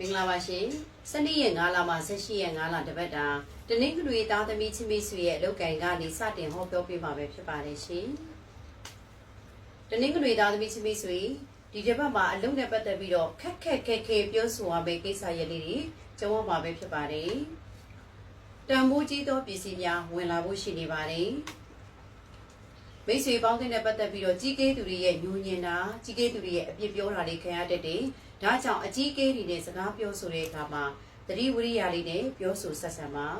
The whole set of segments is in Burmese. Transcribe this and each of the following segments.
မင်္ဂလာပါရှင်စနေရက်9လမှ18ရက်9လတပတ်တာတနင်္ဂနွေသားသမီးချင်းမိတ်ဆွေရဲ့အလုပ်ကိုင်ကနေစတင်ဟောပြောပေးမှာပဲဖြစ်ပါတယ်ရှင်တနင်္ဂနွေသားသမီးချင်းမိတ်ဆွေဒီတစ်ပတ်မှာအလုပ်နဲ့ပတ်သက်ပြီးတော့ခက်ခက်ခဲခဲပြောဆိုရမယ့်ကိစ္စရပ်လေးတွေကြုံရမှာပဲဖြစ်ပါတယ်တန်ဖိုးကြီးသောပစ္စည်းများဝင်လာဖို့ရှိနေပါတယ် မိတ်ဆွေပေါင်းတဲ့ပတ်သက်ပြီးတော့ကြီးကဲသူတွေရဲ့ညှို့ညင်တာကြီးကဲသူတွေရဲ့အပြစ်ပြောတာတွေခံရတတ်တယ်။ဒါကြောင့်အကြီးကဲတွေနဲ့စကားပြောဆိုတဲ့အခါမှာသတိဝိရိယလေးနဲ့ပြောဆိုဆက်ဆံပါ။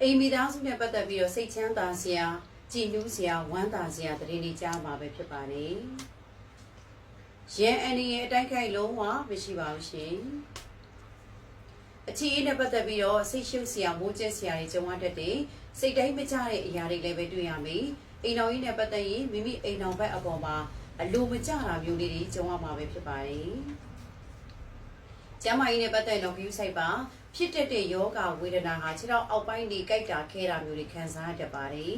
အိမ်မိသားစုနဲ့ပတ်သက်ပြီးတော့စိတ်ချမ်းသာစရာကြည်နူးစရာဝမ်းသာစရာတရင်တွေကြားမှာပဲဖြစ်ပါလေ။ရန်အန်ဒီရဲ့အတိုင်းခိုက်လုံးဝမရှိပါဘူးရှင်။အချီအေးနဲ့ပတ်သက်ပြီးတော့စိတ်ရှုပ်စရာမိုးကျက်စရာတွေကြုံရတတ်တယ် စိတ်တိုင်းမကျတဲ့အရာတွေလည်းပဲတွေ့ရမယ်အိမ်တော်ကြီးနဲ့ပတ်သက်ရင်မိမိအိမ်တော်ဘက်အပေါ်မှာအလိုမကျတာမျိုးလေးတွေကြုံရမှာပဲဖြစ်ပါတယ်ကျမ်းမာရေးနဲ့ပတ်သက်တော့ view site ပါဖြစ်တတ်တဲ့ယောဂဝေဒနာဟာခြေထောက်အောက်ပိုင်းတွေကြိုက်တာခဲတာမျိုးတွေခံစားရတတ်ပါတယ်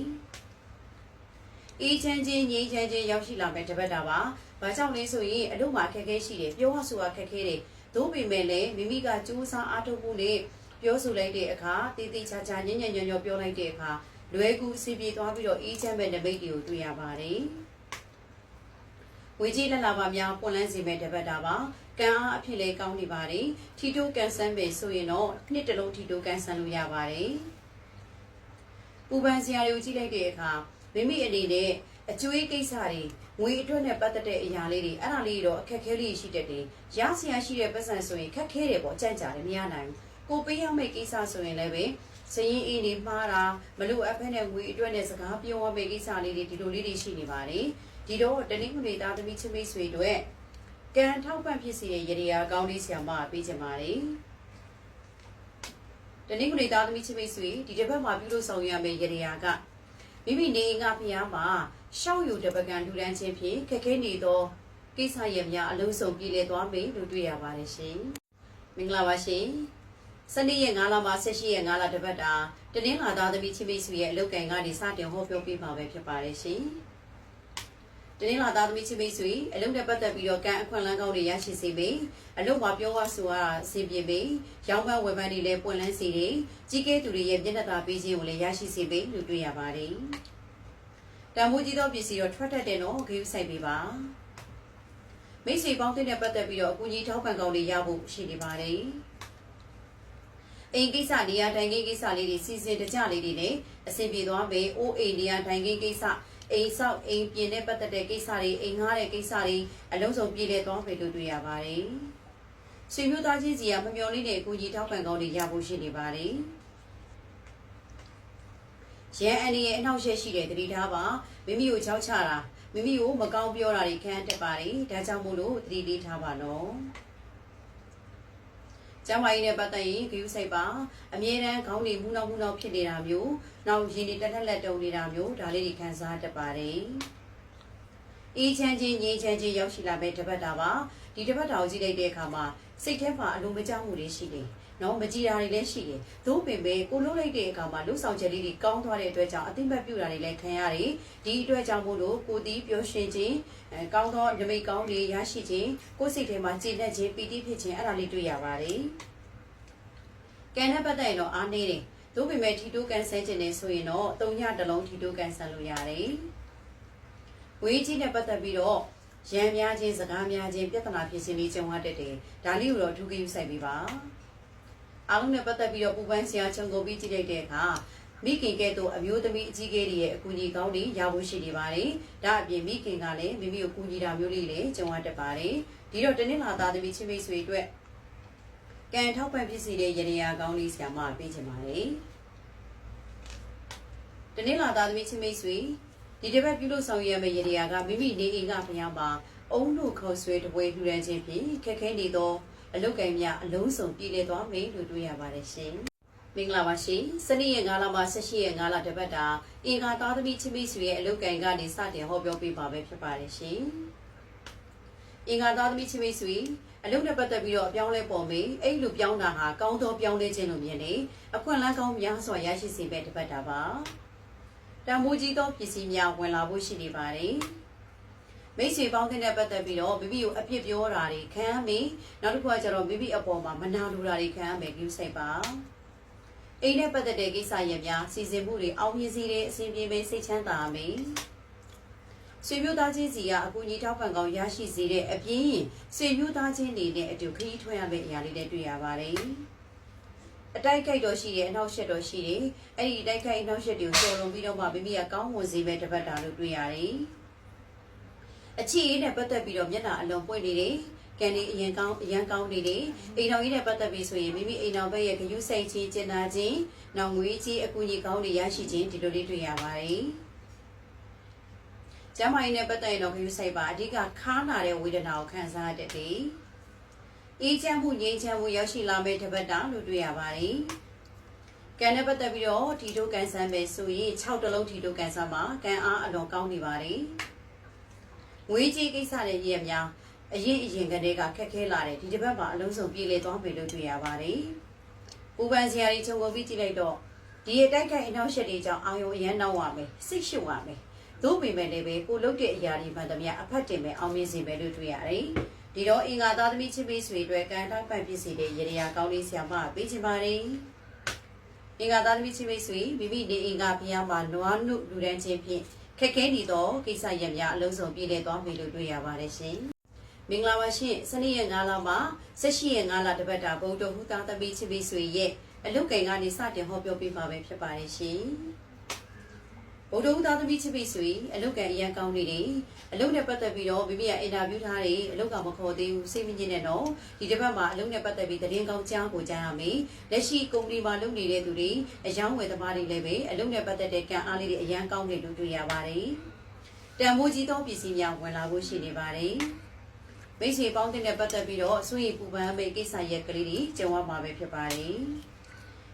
အေးချမ်းချင်းငြိမ်းချမ်းချင်းရောက်ရှိလာမဲ့တပတ်တာပါ။ဘာကြောင့်လဲဆိုရင်အလုပ်မှာအခက်အခဲရှိတယ်။ပြောရဆိုရခက်ခဲတယ်။သို့ပေမဲ့လည်းမိမိကကြိုးစားအားထုတ်ဖို့နဲ့ ပြောဆိုလိုက်တဲ့အခါတည်တည်ချာချာညံ့ညံ့ညော်ညော်ပြောလိုက်တဲ့အခါလွယ်ကူအစီပြေသွားပြီးတော့အေးချမ်းမဲ့နမိတ်တွေကိုတွေ့ရပါတယ်။ဝေကြီးလက်လာပါများပွန်လန်းစီမဲ့တပတ်တာပါ။ကံအားအဖြစ်လဲကောင်းနေပါတယ်။ထီတိုကန်ဆန်းပဲဆိုရင်တော့နှစ်တလုံးထီတိုကန်ဆန်းလို့ရပါတယ်။ပူပန်စရာတွေကိုကြည့်လိုက်တဲ့အခါမိမိအနေနဲ့အကျွေးကိစ္စတွေငွေအတွက်နဲ့ပတ်သက်တဲ့အရာလေးတွေအဲ့ဒါလေးတော့အခက်ခဲလေးရှိတတ်တယ်။ရဆရာရှိတဲ့ပတ်စံဆိုရင်ခက်ခဲတယ်ပေါ့အကြံကြတယ်မရနိုင်ဘူး။ ကိုပေးရမယ့်ကိစ္စဆိုရင်လည်းပဲစရင်အင်းနေမှားတာမလို့အဖက်နဲ့ငွေအတွက်နဲ့စကားပြောရမယ့်ကိစ္စလေးတွေဒီလိုလေးတွေရှိနေပါလေ။ဒီတော့တနင်္ဂနွေသားသမီးချင်းမိတ်ဆွေတို့ကံထောက်ပံ့ဖြစ်စေတဲ့ရေရာကောင်းလေးဆရာမပေးချင်ပါလေ။တနင်္ဂနွေသားသမီးချင်းမိတ်ဆွေဒီတစ်ပတ်မှာပြုလုပ်ဆောင်ရမယ့်ရေရာကမိမိနေငါဖျားမှာရှောက်ယူတပကံလူတန်းချင်းဖြင့်ခက်ခဲနေသောကိစ္စရပ်များအလုံးစုံပြည်လည်သွားမယ်လို့တွေ့ရပါတယ်ရှင်။မင်္ဂလာပါရှင်။ စနေရက်9လမှ18ရက်9လတပတ်တာတနင်္လာသားသမီးချင်းမိတ်ဆွေရဲ့အလုပ်ကံကနေစတင်ဟောပြောပေးမှာပဲဖြစ်ပါတယ်ရှင်။တနင်္လာသားသမီးချင်းမိတ်ဆွေအလုပ်နဲ့ပတ်သက်ပြီးတော့ကံအခွင့်အလမ်းကောင်းတွေရရှိစေပေအလုပ်မှာပြောရဆိုရအဆင်ပြေပေရောင်းပန်းဝယ်ပန်းတွေလည်းပွင့်လန်းစေတယ်ကြီးကဲသူတွေရဲ့မျက်နှာသာပေးခြင်းကိုလည်းရရှိစေပေလို့တွေ့ရပါတယ်တန်ဖိုးကြီးသောပစ္စည်းတော့ထွက်တတ်တယ်နော်ဂိမ်းဆိုင်ပေးပါမိတ်ဆွေပေါင်းတဲ့ပတ်သက်ပြီးတော့အကူကြီးထောက်ပံ့ကောင်းတွေရဖို့ရှိနေပါတယ် အိမ်ကိစ္စနေရာထိုင်ခင်းကိစ္စလေးတွေစီစဉ်တကြလေးတွေနဲ့အဆင်ပြေသွားပေအိုးအိမ်နေရာထိုင်ခင်းကိစ္စအိမ်ဆောက်အိမ်ပြင်တဲ့ပတ်သက်တဲ့ကိစ္စတွေအိမ်ငှားတဲ့ကိစ္စတွေအလုံးစုံပြည်လည်သွားပြီလို့တွေ့ရပါတယ်။ဆွေမျိုးသားချင်းစီကမမျော်လင့်တဲ့အကူကြီးထောက်ပံ့ကောင်းတွေရဖို့ရှိနေပါတယ်။ရန်အန်ဒီရဲ့အနောက်ရှက်ရှိတဲ့တတိထားပါမိမိကိုချောက်ချတာမိမိကိုမကောင်းပြောတာတွေခံတတ်ပါတယ်။ဒါကြောင့်မို့လို့တတိလေးထားပါနော်။ ကျမကြီးနဲ့ပတ်သက်ရင်ဂယူးစိတ်ပါအမြဲတမ်းခေါင်းတွေမူနောက်မူနောက်ဖြစ်နေတာမျိုးနောက်ရင်တွေတက်တက်လက်တုံနေတာမျိုးဒါလေးတွေခံစားတတ်ပါတယ်အေးချမ်းချင်းငြိမ်းချမ်းချင်းရောက်ရှိလာမဲ့တပတ်တာပါဒီတပတ်တာကိုကြည့်လိုက်တဲ့အခါမှာစိတ်ထဲမှာအလုံးမကြောက်မှုတွေရှိတယ် နော်မကြည်တာတွေလည်းရှိတယ်သို့ပင်ပဲကိုလုံးလိုက်တဲ့အခါမှာလှုပ်ဆောင်ချက်လေးတွေကောင်းသွားတဲ့အတွက်ကြောင့်အသိမှတ်ပြုတာတွေလည်းခံရတယ်ဒီအတွက်ကြောင့်မို့လို့ကိုတီးပျော်ရွှင်ခြင်းအဲကောင်းသောဓမိတ်ကောင်းတွေရရှိခြင်းကိုယ်စိတ်ထဲမှာကြည်လက်ခြင်းပီတိဖြစ်ခြင်းအဲ့ဒါလေးတွေ့ရပါတယ်ကံနဲ့ပတ်သက်ရင်တော့အားနေတယ်သို့ပေမဲ့ထီတိုးကန်ဆယ်ခြင်းနဲ့ဆိုရင်တော့၃ညတစ်လုံးထီတိုးကန်ဆယ်လို့ရတယ်ဝေးကြီးနဲ့ပတ်သက်ပြီးတော့ရံများခြင်းစကားများခြင်းပြဿနာဖြစ်ခြင်းလေးကြုံရတတ်တယ်ဒါလေးကိုတော့ထူးကြည့်ဆိုင်ပြီးပါ အားလုံးနဲ့ပတ်သက်ပြီးတော့ပူပန်းဆရာခြုံကုန်ပြီးကြည့်လိုက်တဲ့အခါမိခင်ကဲ့သို့အမျိုးသမီးအကြီးကဲတွေရဲ့အကူအညီကောင်းတွေရဖို့ရှိနေပါတယ်။ဒါအပြင်မိခင်ကလည်းမိမိကိုကူညီတာမျိုးလေးလည်းကြုံရတတ်ပါတယ်။ဒီတော့တနင်္လာသားသမီးချင်းမိတ်ဆွေအတွက်ကံထောက်ပံ့ဖြစ်စီတဲ့ရနေရာကောင်းလေးဆရာမပေးချင်ပါတယ်။တနင်္လာသားသမီးချင်းမိတ်ဆွေဒီတစ်ပတ်ပြုလုပ်ဆောင်ရမယ့်ရနေရာကမိမိနေအိမ်ကဖျားမှာအုံတို့ခေါ်ဆွဲတပွဲလှူဒန်းခြင်းဖြင့်ခက်ခဲနေသော အလုတ်ကံများအလုံးစုံပြည်လည်သွားမယ်လို့တွေ့ရပါတယ်ရှင်။မင်္ဂလာပါရှင်။စနေရက်9လမှ18ရက်9လတပတ်တာအင်္ဂါသားသမီးချင်းမိတ်ဆွေရဲ့အလုတ်ကံကနေစတင်ဟောပြောပေးပါပဲဖြစ်ပါတယ်ရှင်။အင်္ဂါသားသမီးချင်းမိတ်ဆွေအလုပ်နဲ့ပတ်သက်ပြီးတော့အပြောင်းလဲပေါ်မေးအဲ့လိုပြောင်းတာဟာကောင်းသောပြောင်းလဲခြင်းလို့မြင်နေအခွင့်အလမ်းကောင်းများစွာရရှိစေပဲတပတ်တာပါတံမိုးကြီးသောပစ္စည်းများဝင်လာဖို့ရှိနေပါတယ် မိတ်ဆွေပေါင်းတဲ့နဲ့ပတ်သက်ပြီးတော့မိမိကိုအပြစ်ပြောတာတွေခံရမယ်နောက်တစ်ခုကကျတော့မိမိအပေါ်မှာမနာလိုတာတွေခံရမယ်ကြည့်စိတ်ပါအိမ်နဲ့ပတ်သက်တဲ့ကိစ္စရပ်များစီစဉ်မှုတွေအောင်မြင်စေတဲ့အစဉ်ပြေပဲစိတ်ချမ်းသာမယ်ဆွေမျိုးသားချင်းစီကအကူအညီထောက်ပံ့ကောင်းရရှိစေတဲ့အပြင်ဆွေမျိုးသားချင်းတွေနဲ့အတူခရီးထွက်ရမယ့်အရာလေးတွေတွေ့ရပါတယ်အတိုက်ခိုက်တော့ရှိတယ်အနောက်ရှက်တော့ရှိတယ်အဲ့ဒီအတိုက်ခိုက်အနောက်ရှက်တွေကိုကျော်လွန်ပြီးတော့မှမိမိကကောင်းမွန်စေမဲ့တပတ်တာလို့တွေ့ရတယ် အချီအေးနဲ့ပတ်သက်ပြီးတော့မျက်နှာအလုံးပွင့်နေတယ်ကန်ဒီအရင်ကောင်းအရန်ကောင်းနေတယ်အိမ်တော်ကြီးနဲ့ပတ်သက်ပြီးဆိုရင်မိမိအိမ်တော်ဘက်ရဲ့ဂရုစိုက်ခြင်းကျင်နာခြင်းနောက်ငွေကြီးအကူအညီကောင်းတွေရရှိခြင်းဒီလိုလေးတွေ့ရပါတယ်ကျမ်းမာရေးနဲ့ပတ်သက်ရင်တော့ဂရုစိုက်ပါအဓိကခါနာတဲ့ဝေဒနာကိုခံစားရတတ်တယ်အေးချမ်းမှုငြိမ်းချမ်းမှုရောက်ရှိလာမယ့်တပတ်တာလို့တွေ့ရပါတယ်။ကံနဲ့ပတ်သက်ပြီးတော့ထီတိုးကန်ဆန်းပဲဆိုရင်6တလုံးထီတိုးကန်ဆန်းမှာကံအားအလွန်ကောင်းနေပါတယ်။ ငွေကြီးကိစ္စတွေရဲ့များအရင်အရင်ကတည်းကခက်ခဲလာတယ်ဒီတစ်ပတ်မှာအလုံးစုံပြည်လေသွားပြီလို့တွေ့ရပါတယ်။ပူပန်စရာတွေခြုံငုံပြီးကြည့်လိုက်တော့ဒီအတိုက်ခိုက်အနောက်ရှက်တွေကြောင့်အာယုံအရန်နောက်ရမယ်စိတ်ရှုပ်ရမယ်။သို့ပေမဲ့လည်းပဲကိုလုတ်တဲ့အရာတွေမှန်သမျှအဖက်တင်မဲ့အောင်မြင်စေမယ်လို့တွေ့ရတယ်။ဒီတော့အင်္ဂါသားသမီးချစ်မိတ်ဆွေအတွက်ကံတောက်ပံ့ဖြစ်စေတဲ့ရေရာကောင်းလေးဆရာမပေးချင်ပါတယ်။အင်္ဂါသားသမီးချစ်မိတ်ဆွေမိမိနေအင်္ဂါဖျားမှာနွားနုလူဒန်းချင်းဖြင့် ခက်ခဲနေသောကိစ္စရပ်များအလုံးစုံပြည့်လည်သွားပြီလို့တွေ့ရပါတယ်ရှင်။မင်္ဂလာပါရှင်စနေရက်9လမှာ18ရက်9လတပတ်တာဗုဒ္ဓဟူသားသမီးချစ်မိတ်ဆွေရဲ့အလုတ်ကိန်ကနေစတင်ဟောပြောပေးမှာပဲဖြစ်ပါတယ်ရှင်။ ဗုဒ္ဓဦးသားသမီးချစ်ပြီဆိုရင်အလုတ်ကန်အရန်ကောင်းနေတယ်အလုတ်နဲ့ပတ်သက်ပြီးတော့မိမိကအင်တာဗျူးထားတယ်အလုတ်ကမခေါ်သေးဘူးစိတ်မညစ်နဲ့တော့ဒီတစ်ပတ်မှာအလုတ်နဲ့ပတ်သက်ပြီးသတင်းကောင်းကြားကိုကြားရမယ်လက်ရှိကုမ္ပဏီမှာလုပ်နေတဲ့သူတွေအယောင်းဝယ်သမားတွေလည်းပဲအလုတ်နဲ့ပတ်သက်တဲ့ကံအားလေးတွေအရန်ကောင်းနေလို့တွေ့ရပါတယ်တန်ဖိုးကြီးသောပစ္စည်းများဝင်လာဖို့ရှိနေပါတယ်မိတ်ဆွေပေါင်းတဲ့ပတ်သက်ပြီးတော့ဆွေးရပူပန်မယ့်ကိစ္စရက်ကလေးတွေကြုံရမှာပဲဖြစ်ပါတယ်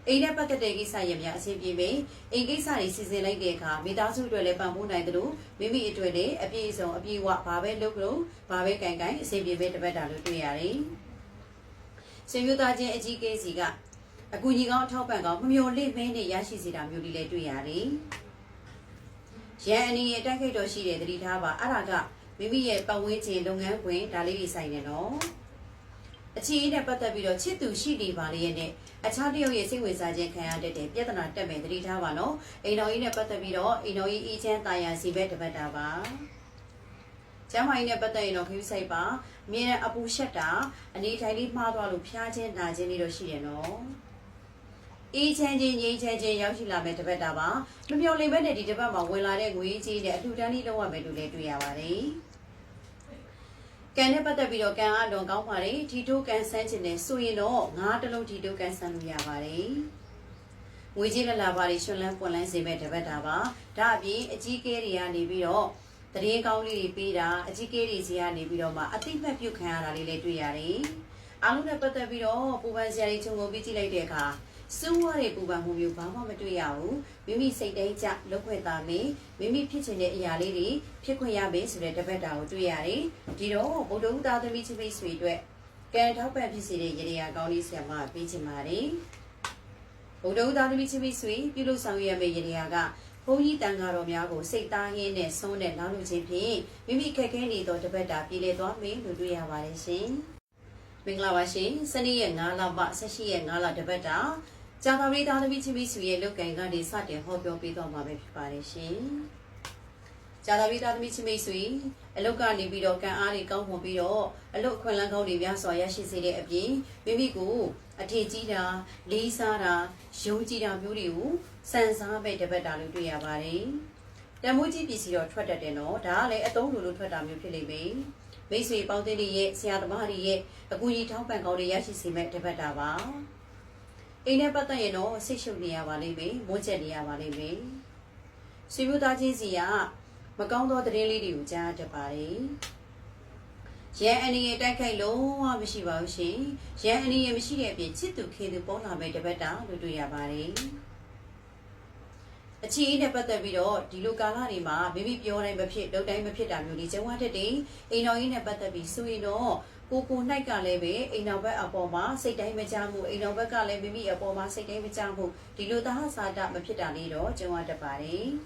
အိမ်နဲ့ပတ်သက်တဲ့ကိစ္စရပ်များအဆင်ပြေမယ်အိမ်ကိစ္စတွေစီစဉ်လိုက်တဲ့အခါမိသားစုအတွက်လည်းပံ့ပိုးနိုင်တယ်လို့မိမိအတွက်လည်းအပြည့်အစုံအပြည့်အဝဘာပဲလုပ်လို့ဘာပဲကင်ကင်အဆင်ပြေပဲတပတ်တာလို့တွေ့ရတယ်ဆွေမျိုးသားချင်းအကြီးကဲစီကအကူကြီးကောင်းအထောက်ပံ့ကောင်းမမျော်လင့်မင်းနဲ့ရရှိစေတာမျိုးလေးလည်းတွေ့ရတယ်ရန်အနေရဲ့တိုက်ခိုက်တော်ရှိတဲ့တတိထားပါအဲ့ဒါကမိမိရဲ့ပတ်ဝန်းကျင်လုပ်ငန်းခွင်ဒါလေးတွေဆိုင်နေနော် အချီးနဲ့ပတ်သက်ပြီးတော့ချစ်သူရှိနေပါလေရဲ့နဲ့အခြားတယောက်ရဲ့စိတ်ဝင်စားခြင်းခံရတဲ့ပြဿနာတက်မယ်သတိထားပါနော်အိမ်တော်ကြီးနဲ့ပတ်သက်ပြီးတော့အိမ်တော်ကြီးအေးချမ်းတာယာစီပဲတပတ်တာပါကျမ်းမာရေးနဲ့ပတ်သက်ရင်တော့ခရူးဆိုင်ပါအမြဲတမ်းအပူရှက်တာအနေထိုင်လေးမှားသွားလို့ဖျားခြင်းနာခြင်းလေးတော့ရှိတယ်နော်အေးချမ်းခြင်းငြိမ်းချမ်းခြင်းရောက်ရှိလာမယ်တပတ်တာပါမမျော်လင့်ဘဲနဲ့ဒီတပတ်မှာဝင်လာတဲ့ငွေကြီးနဲ့အထူးတန်းလေးလောက်ရမယ်လို့လည်းတွေ့ရပါတယ် ကံနဲ့ပတ်သက်ပြီးတော့ကံအားလုံးကောင်းပါတယ်ထီတိုးကံဆန်းခြင်းနဲ့ဆိုရင်တော့ငါးတလုံးထီတိုးကံဆန်းလို့ရပါတယ်ငွေကြီးလလာပါတွေရှင်လန်းပွန်လန်းစေမဲ့တပတ်တာပါဒါအပြင်အကြီးကဲတွေကနေပြီးတော့တရင်ကောင်းလေးတွေပေးတာအကြီးကဲတွေစီကနေပြီးတော့မှအသိမှတ်ပြုခံရတာလေးလည်းတွေ့ရတယ်အားလုံးနဲ့ပတ်သက်ပြီးတော့ပူပန်စရာတွေခြုံငုံပြီးကြည့်လိုက်တဲ့အခါ စူးဝါးတဲ့ပူပန်မှုမျိုးဘာမှမတွေ့ရဘူးမိမိစိတ်တိုင်းကြလောက်ခွင့်သားမယ်မိမိဖြစ်ချင်တဲ့အရာလေးတွေဖြစ်ခွင့်ရမယ်ဆိုတဲ့တပတ်တာကိုတွေ့ရတယ်ဒီတော့ဗုဒ္ဓဦးသားသမီးချစ်မိတ်ဆွေအတွက်ကံထောက်ပံ့ဖြစ်စေတဲ့ရေရာကောင်းလေးဆရာမပေးချင်ပါတယ်ဗုဒ္ဓဦးသားသမီးချစ်မိတ်ဆွေပြုလုပ်ဆောင်ရမယ့်ရေရာကဘုန်းကြီးတန်ဃာတော်များကိုစိတ်သားရင်းနဲ့ဆုံးတဲ့နောက်လူချင်းဖြင့်မိမိခက်ခဲနေသောတပတ်တာပြည်လေသွားမယ်လို့တွေ့ရပါတယ်ရှင်မင်္ဂလာပါရှင်စနေရက်9လမှ18ရက်9လတပတ်တာ ဂျာသာရီသားသမီးချင်းမိစုရဲ့လုတ်ကင်ကနေစတင်ဟောပြောပေးတော့မှာပဲဖြစ်ပါတယ်ရှင်။ဂျာသာရီသားသမီးချင်းမိစုအလုတ်ကနေပြီးတော့ကံအားတွေကောင်းမွန်ပြီးတော့အလုတ်ခွန်လန်းကောင်းတွေများစွာရရှိစေတဲ့အပြင်မိမိကိုအထည်ကြီးတာလေးစားတာယုံကြည်တာမျိုးတွေကိုစံစားမဲ့တပတ်တာလို့တွေ့ရပါတယ်။တမိုးကြီးပစ္စည်းတော့ထွက်တတ်တယ်နော်။ဒါကလည်းအသုံးလိုလိုထွက်တာမျိုးဖြစ်လိမ့်မယ်။မိတ်ဆွေပေါင်းတင်တွေရဲ့ဆရာသမားတွေရဲ့အကူအညီထောက်ပံ့ကောင်းတွေရရှိစေမဲ့တပတ်တာပါ။ အိမ်နဲ့ပတ်သက်ရင်တော့ဆိတ်ရှုပ်နေရပါလိမ့်မယ်မွန်းချက်နေရပါလိမ့်မယ်ဆွေမျိုးသားချင်းစီကမကောင်းသောသတင်းလေးတွေကိုကြားတတ်ပါတယ်ရန်အနေနဲ့တိုက်ခိုက်လုံးဝမရှိပါဘူးရှင်ရန်အနေနဲ့မရှိတဲ့အပြင်ချစ်သူခင်သူပေါ်လာမဲ့တပတ်တာလို့တွေ့ရပါတယ်အချီးနဲ့ပတ်သက်ပြီးတော့ဒီလိုကာလတွေမှာမိမိပြောတိုင်းမဖြစ်လုပ်တိုင်းမဖြစ်တာမျိုးတွေကျဝတ်တဲ့အိမ်တော်ကြီးနဲ့ပတ်သက်ပြီးဆိုရင်တော့ ကိုကို၌ကလည်းပဲအိမ်တော်ဘက်အပေါ်မှာစိတ်တိုင်းမကြမှုအိမ်တော်ဘက်ကလည်းမိမိအပေါ်မှာစိတ်တိုင်းမကြမှုဒီလိုသဟဇာတမဖြစ်တာလေးတော့ကျုံရတတ်ပါတယ်။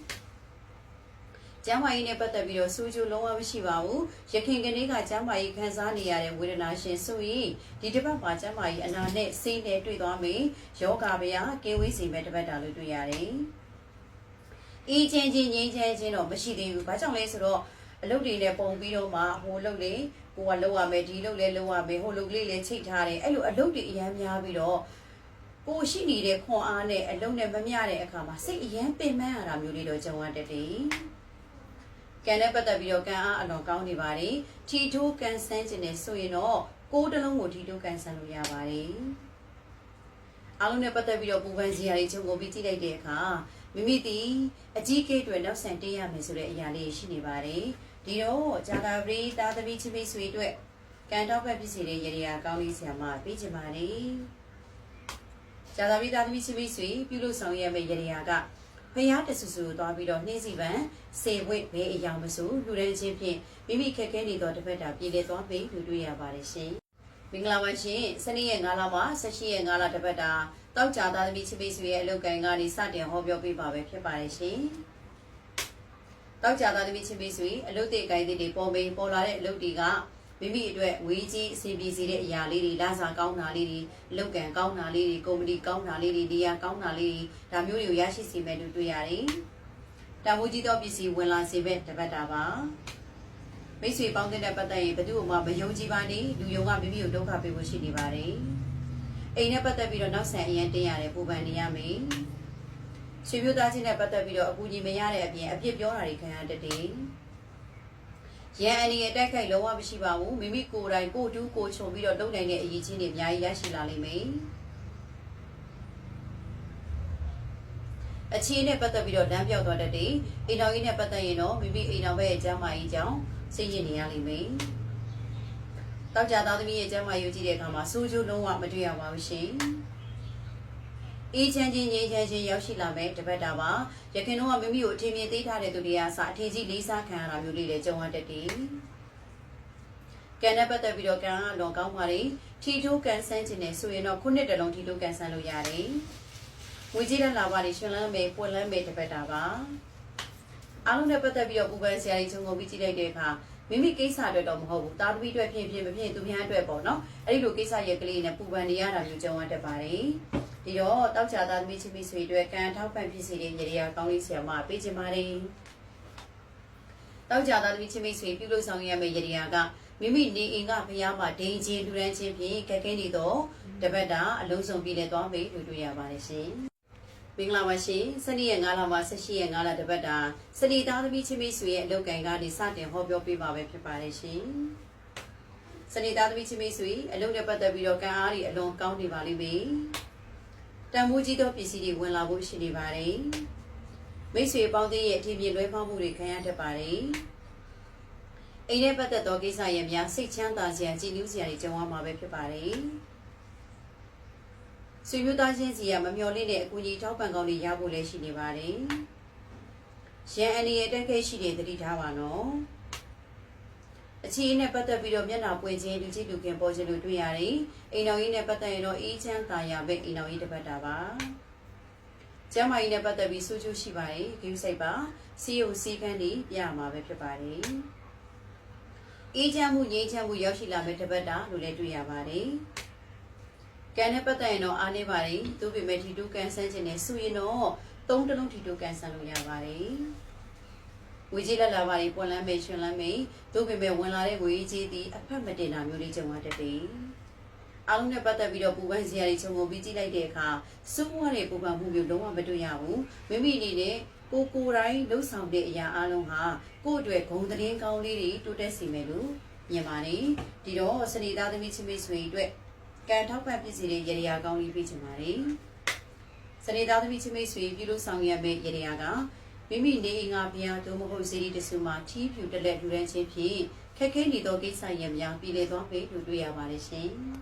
ကျကျမ်းမာရေးနဲ့ပတ်သက်ပြီးတော့စူးကျူလုံးဝမရှိပါဘူးရခင်ကနေ့ကကျမ်းမာရေးခံစားနေရတဲ့ဝေဒနာရှင်ဆိုရင်ဒီတစ်ပတ်မှာကျမ်းမာရေးအနာနဲ့စိတ်နဲ့တွေ့သွားမယ်ယောဂဗျာကင်းဝေးစီမဲ့တစ်ပတ်တာလို့တွေ့ရတယ်အေးချင်းချင်းငြိမ်းချမ်းချင်းတော့မရှိသေးဘူးဘာကြောင့်လဲဆိုတော့အလုပ်တွေနဲ့ပုံပြီးတော့မှဟိုလုပ်လေ ကိုကလုပ်ရမယ်ဒီလုပ်လဲလုပ်ရမယ်ဟိုလုပ်လေးလည်းချိတ်ထားတယ်အဲ့လိုအလုပ်တွေအများများပြီးတော့ကိုရှိနေတဲ့ခွန်အားနဲ့အလုံးနဲ့မမျှတဲ့အခါမှာစိတ်အယမ်းပင်ပန်းရတာမျိုးလေးတော့ကြုံရတတ်တယ်။ကံနဲ့ပတ်သက်ပြီးတော့ကံအားအလွန်ကောင်းနေပါတယ်။ထီထိုးကန်ဆန်းခြင်းနဲ့ဆိုရင်တော့ကိုယ်တစ်လုံးကိုထီထိုးကန်ဆန်းလို့ရပါတယ်။အားလုံးနဲ့ပတ်သက်ပြီးတော့ပူပန်စရာတွေခြုံငုံပြီးကြည့်လိုက်တဲ့အခါမိမိဒီအကြီးကဲတွေနောက်ဆန်တေးရမယ်ဆိုတဲ့အရာလေးရှိနေပါတယ်။ ဒီတော့ဂျာတာပရိသားသမီးချစ်မိတ်ဆွေတို့ကံတော့ဖက်ဖြစ်စေတဲ့ရေရာကောင်းလေးဆရာမပေးချင်ပါတယ်။ဇာတာပိသားသမီးချစ်မိတ်ဆွေပြုလို့ဆောင်ရမယ့်ရရာကဖယားတဆူဆူသွားပြီးတော့နှင်းစီပန်စေဝိတ်ဘေးအယောင်မဆိုလူရန်ချင်းဖြင့်မိမိခက်ခဲနေသောတစ်ဖက်တာပြည်လေသွားပြီးလူတွေ့ရပါတယ်ရှင်မင်္ဂလာပါရှင်စနေရက်9လမှာ18ရက်9လတစ်ဖက်တာတောက်ကြသားသမီးချစ်မိတ်ဆွေရဲ့အလုပ်ကိုင်ကနေစတင်ဟောပြောပေးပါပဲဖြစ်ပါတယ်ရှင် တောက်ကြသားသမီးချစ်မိတ်ဆွေအလုပ်တွေကိုင်တွေပေါ်မေးပေါ်လာတဲ့အလုပ်တွေကမိမိအတွက်ဝေးကြီးအစီအပြေစီတဲ့အရာလေးတွေလာစာကောင်းတာလေးတွေလုပ်ကံကောင်းတာလေးတွေကုမ္ပဏီကောင်းတာလေးတွေနေရာကောင်းတာလေးတွေဒါမျိုးတွေကိုရရှိစေမယ်လို့တွေ့ရတယ်။တမိုးကြီးသောပစ္စည်းဝင်လာစေပဲတပတ်တာပါ။မိတ်ဆွေပေါင်းတဲ့ပတ်သက်ရင်ဘယ်သူမှမယုံကြည်ပါနဲ့လူယုံကမိမိကိုဒုက္ခပေးဖို့ရှိနေပါတယ်။အိမ်နဲ့ပတ်သက်ပြီးတော့နောက်ဆန်အရင်တင်ရတယ်ပူပန်နေရမယ်။ ဆွေမျိုးသားချင်းနဲ့ပတ်သက်ပြီးတော့အကူအညီမရတဲ့အပြင်အပြစ်ပြောတာတွေခံရတတ်တယ်။ရန်အနေနဲ့တိုက်ခိုက်လုံးဝမရှိပါဘူးမိမိကိုယ်တိုင်ကိုတူးကိုချုံပြီးတော့လုံနိုင်တဲ့အရေးချင်းတွေအများကြီးရရှိလာလိမ့်မယ်အခြေနဲ့ပတ်သက်ပြီးတော့လမ်းပြောက်သွားတတ်တယ်အိမ်တော်ကြီးနဲ့ပတ်သက်ရင်တော့မိမိအိမ်တော်ဘက်ရဲ့ကျမ်းမာရေးကြောင့်စိတ်ညစ်နေရလိမ့်မယ်တောက်ကြသားသမီးရဲ့ကျမ်းမာရေးကြည့်တဲ့အခါမှာစိုးကျိုးလုံးဝမတွေ့ရပါဘူးရှင် အေးချမ်းချင်းငြိမ်းချမ်းချင်းရောက်ရှိလာမဲ့တပတ်တာပါရခင်တော့ကမိမိကိုအထင်မြင်သိထားတဲ့သူတွေကအစအထင်ကြီးလေးစားခံရတာမျိုးလေးတွေကြုံရတတ်တယ်ကံနဲ့ပတ်သက်ပြီးတော့ကံကလွန်ကောင်းပါလေထီထိုးကန်ဆန်းခြင်းနဲ့ဆိုရင်တော့ခုနှစ်တလုံးထီထိုးကန်ဆန်းလို့ရတယ်ငွေကြီးလက်လာပါလေရှင်လန်းမေပွင့်လန်းမေတပတ်တာပါအားလုံးနဲ့ပတ်သက်ပြီးတော့ပူပန်ဆရာကြီးချုံကုန်ပြီးကြည့်လိုက်တဲ့အခါမိမိကိစ္စအတွက်တော့မဟုတ်ဘူးတာသမီအတွက်ဖြစ်ဖြစ်မဖြစ်သူများအတွက်ပေါ့နော်အဲ့ဒီလိုကိစ္စရဲ့ကလေးနဲ့ပူပန်နေရတာမျိုးကြုံရတတ်ပါတယ် ဒီတော့တောက်ချသားသမီးချင်းမိဆွေအတွက်ကံထောက်ပံ့ဖြစ်စေတဲ့ရေရာကောင်းလေးဆရာမပေးချင်ပါတယ်တောက်ချသားသမီးချင်းမိဆွေပြုလို့ဆောင်ရမယ့်ရေရာကမိမိနေအိမ်ကဖျားမှာဒိန်ချင်းလူရန်ချင်းဖြင့်ကဲကဲနေတော့တပတ်တာအလုံးစုံပြည်လဲသွားပြီလို့တွေ့ရပါတယ်ရှင်မင်္ဂလာပါရှင်စနေရက်9လမှာ18ရက်9လတပတ်တာစနေသားသမီးချင်းမိဆွေရဲ့အလုပ်ကိုင်ကနေစတင်ဟောပြောပေးပါပဲဖြစ်ပါတယ်ရှင်စနေသားသမီးချင်းမိဆွေအလုပ်နဲ့ပတ်သက်ပြီးတော့ကံအားတွေအလွန်ကောင်းနေပါလိမ့်မယ် တန်ဖိုးကြီးသောပစ္စည်းတွေဝင်လာဖို့ရှိနေပါတယ်မိတ်ဆွေပေါင်းသင်းရဲ့အထင်ပြေလွဲဖောက်မှုတွေခံရတတ်ပါတယ်အိမ်နဲ့ပတ်သက်သောကိစ္စရပ်များစိတ်ချမ်းသာစရာကြည်နူးစရာတွေကြုံရမှာပဲဖြစ်ပါတယ်ဆွေမျိုးသားချင်းစီကမမျှော်လင့်တဲ့အကူအညီထောက်ပံ့ကောင်းတွေရဖို့လည်းရှိနေပါတယ်ရန်အနေရဲ့တက်ခဲရှိတဲ့သတိထားပါနော် အခြေအနေနဲ့ပတ်သက်ပြီးတော့မျက်နှာပွင့်ခြင်းလူချင်းလူခင်ပေါ်ခြင်းလို့တွေ့ရတယ်။အိမ်တော်ကြီးနဲ့ပတ်သက်ရင်တော့အေးချမ်းသာယာပဲအိမ်တော်ကြီးတစ်ပတ်တာပါ။ကျမ်းမာရေးနဲ့ပတ်သက်ပြီးစူးကျူးရှိပါတယ်။ဂိမ်းစိတ်ပါ။ COC ခန်းဒီပြရမှာပဲဖြစ်ပါတယ်။အေးချမ်းမှုငြိမ်းချမ်းမှုရောက်ရှိလာမဲ့တစ်ပတ်တာလို့လည်းတွေ့ရပါတယ်။ကံနဲ့ပတ်သက်ရင်တော့အားနေပါတယ်။သူ့ပေမဲ့ထီတူကန်ဆန်းခြင်းနဲ့ဆိုရင်တော့သုံးတလုံးထီတူကန်ဆန်းလို့ရပါတယ်။ ဝေကြီးလက်လာပါရီပွန်လန်းမေရှင်လန်းမေတို့ပေမဲ့ဝင်လာတဲ့ဝေကြီးသည်အဖက်မတင်တာမျိုးလေးကြုံရတတ်တယ်။အားလုံးနဲ့ပတ်သက်ပြီးတော့ပူပန်စရာတွေခြုံငုံပြီးကြည့်လိုက်တဲ့အခါစူးမွားတဲ့ပူပန်မှုမျိုးလုံးဝမတွေ့ရဘူး။မိမိအနေနဲ့ကိုကိုယ်တိုင်းလှုပ်ဆောင်တဲ့အရာအလုံးဟာကိုယ့်အတွက်ဂုဏ်သတင်းကောင်းလေးတွေတိုးတက်စေမယ်လို့မြင်ပါတယ်။ဒီတော့စနေသားသမီးချင်းမိတ်ဆွေအတွက်ကံထောက်ပံ့ဖြစ်စေတဲ့ရေရာကောင်းလေးပြချင်ပါတယ်။စနေသားသမီးချင်းမိတ်ဆွေပြုလို့ဆောင်ရမယ့်ရေရာက မိမိနေအိမ်ကဘုရားသို့မဟုတ်စေတီတဆူမှာထီးဖြူတက်လက်လူရန်ချင်းဖြင့်ခက်ခဲနေသောကိစ္စရပ်များပြည်လေသွားပေလို့တွေ့ရပါတယ်ရှင်။